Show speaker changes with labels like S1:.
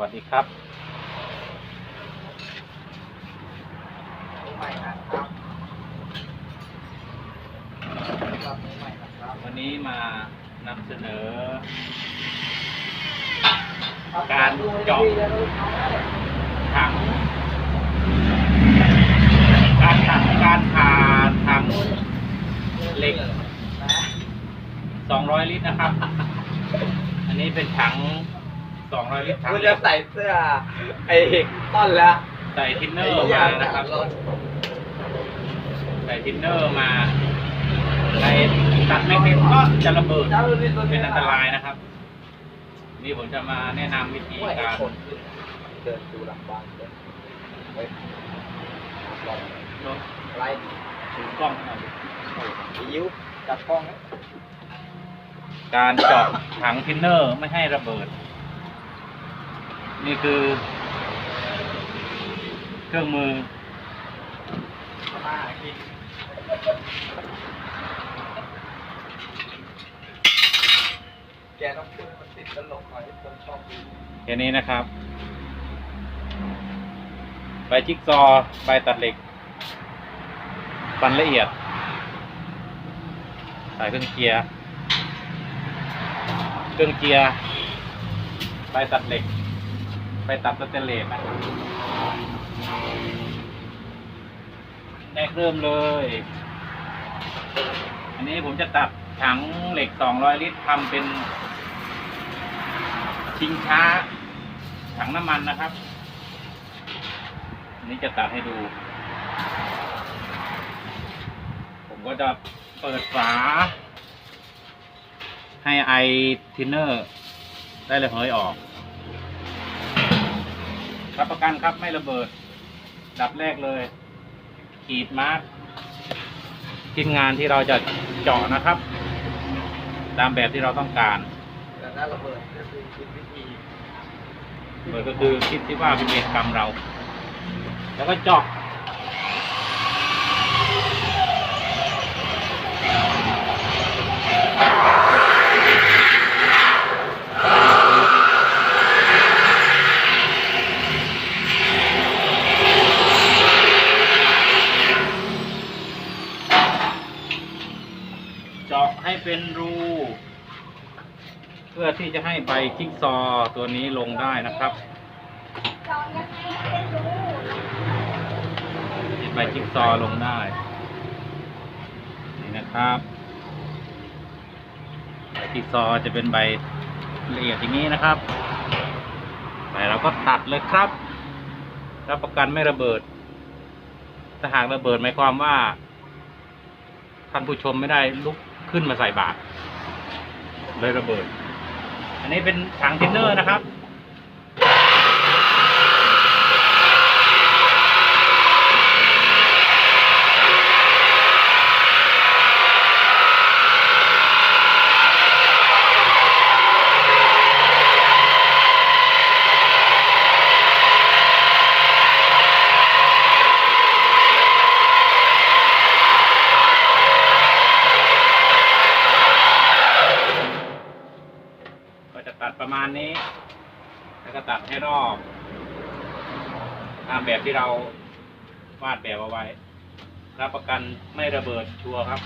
S1: วัสดีครับ
S2: ใหม่นะครับครับใหม่นะครับ
S1: วันนี้มานำเสนอ การเจาะถัง การถังการผ่าถังเหล็ก 200 ลิตรนะครับ อันนี้เป็นถัง 200ลิตรถัง
S2: คุณ
S1: เหล็
S2: จะ
S1: ก
S2: ใส่เสื้อไอ้ต้นแล้ว
S1: ใส่ทินเนอร์มานะครับใส่ทินเนอร์มาในตัดแมกเนตก็จะระเบิด
S2: เจ้านี่ตัว
S1: เป็นอันตรายนะครับ นี่ผมจะมาแนะนำวิธี
S2: ไม่
S1: การ
S2: คนเดินดูหลังบ้านเลยเฮ้ยลอง
S1: ลด
S2: ไล่
S1: ถือกล้องหน่อย
S2: ยิ้วจับกล้องนะ
S1: การเจาะถังทินเนอร์ไม่ให้ระเบิด นี่คือ เครื่องมือ
S2: มากินแกต้องพูดมันติดตลกหน่อยที่คนชอบดู
S1: แค่นี้นะครับ ใบจิ๊กซอว์ใบตัดเหล็ก ฟันละเอียด สายเครื่องเกียร์ เครื่องเกียร์ ใบตัดเหล็ก ใบตัดสเตนเลสนะครับแรกเริ่มเลย อันนี้ผมจะตัดถังเหล็ก 200 ลิตรทำเป็น ชิงช้า ถังน้ำมันนะครับ อันนี้จะตัดให้ดู ผมก็จะเปิดฝา ให้ไอทินเนอร์ ได้ระเหยออก รับประกันครับไม่ระเบิด ดับแรกเลย ขีดมาร์กชิ้นงานที่เราจะเจาะนะครับ ตามแบบที่เราต้องการ
S2: แต่ถ้าระเบิดก็คือคิดวิธี
S1: เปิดก็คือคิดที่ว่าเป็นเวรกรรมเรา แล้วก็เจาะ เป็นรู เพื่อที่จะให้ใบจิ๊กซอตัวนี้ลงได้นะครับใบจิ๊กซอลงได้ นี่นะครับใบจิ๊กซอจะเป็นใบละเอียดอย่างนี้นะครับแต่เราก็ตัดเลยครับ รับประกันไม่ระเบิด ถ้าหากระเบิดหมายความว่าท่านผู้ชมไม่ได้ลุก ขึ้นมาใส่บาตรเลยระเบิด อันนี้เป็นถังทินเนอร์นะครับ ตัดประมาณนี้ แล้วก็ตัดให้รอบตามแบบที่เราวาดแบบเอาไว้ รับประกันไม่ระเบิดชัวร์ครับ